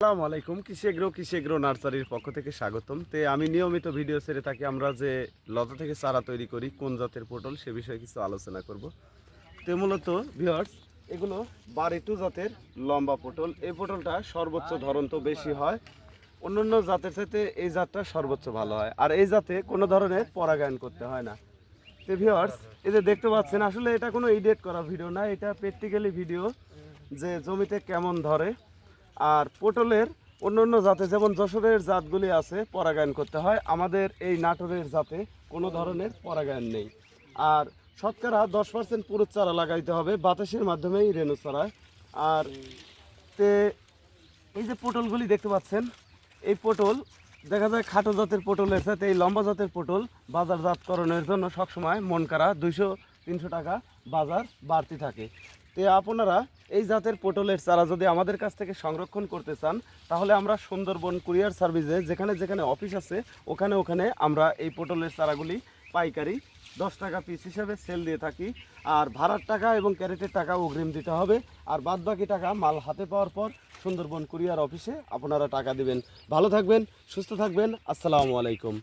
আসসালামু আলাইকুম কৃষি এগ্রো কৃষি এগ্রো নার্সারির পক্ষ থেকে স্বাগতম। তে আমি নিয়মিত ভিডিও ছেড়ে থাকি, আমরা যে লতা থেকে চারা তৈরি করি, কোন জাতের পটল, সে বিষয়ে কিছু আলোচনা করব। তো মূলত ভিউয়ার্স এগুলো বাড়ি টু জাতের লম্বা পটল। এই পটলটা সর্বোচ্চ ধরন তো বেশি হয়, অন্যান্য জাতের সাথে এই জাতটা সর্বোচ্চ ভালো হয়, আর এই জাতে কোনো ধরনের পরাগায়ন করতে হয় না। তো ভিউয়ার্স এই যে দেখতে পাচ্ছেন, আসলে এটা কোনো এডিট করা ভিডিও না, এটা প্র্যাকটিক্যালি ভিডিও যে জমিতে কেমন ধরে। আর পটলের অন্য অন্য জাতে, যেমন যশোরের জাতগুলি আছে, পরাগায়ন করতে হয়। আমাদের এই নাটোরের জাতে কোনো ধরনের পরাগায়ন নেই। আর শতকরা দশ পার্সেন্ট পুরো চারা লাগাইতে হবে, বাতাসের মাধ্যমেই রেণু ছড়ায় আর তে এই যে পটলগুলি দেখতে পাচ্ছেন, এই পটল, দেখা যায় খাটো জাতের পটলের সাথে, এই লম্বা জাতের পটল বাজারজাতকরণের জন্য সবসময় মন করা দুইশো, তিনশো টাকা বাজার বাড়তি থাকে। তো আপনারা এই জাতের পটলের চারা যদি আমাদের কাছ থেকে সংরক্ষণ করতে চান, তাহলে আমরা সুন্দরবন কুরিয়ার সার্ভিসে যেখানে যেখানে অফিস আছে, ওখানে ওখানে আমরা এই পটলের চারাগুলি পাইকারি দশ টাকা পিস হিসেবে সেল দিয়ে থাকি। আর ভাড়ার টাকা এবং ক্যারেটের টাকা অগ্রিম দিতে হবে। আর বাদ বাকি টাকা মাল হাতে পাওয়ার পর সুন্দরবন কুরিয়ার অফিসে আপনারা টাকা দিবেন। ভালো থাকবেন, সুস্থ থাকবেন। আসসালামু আলাইকুম।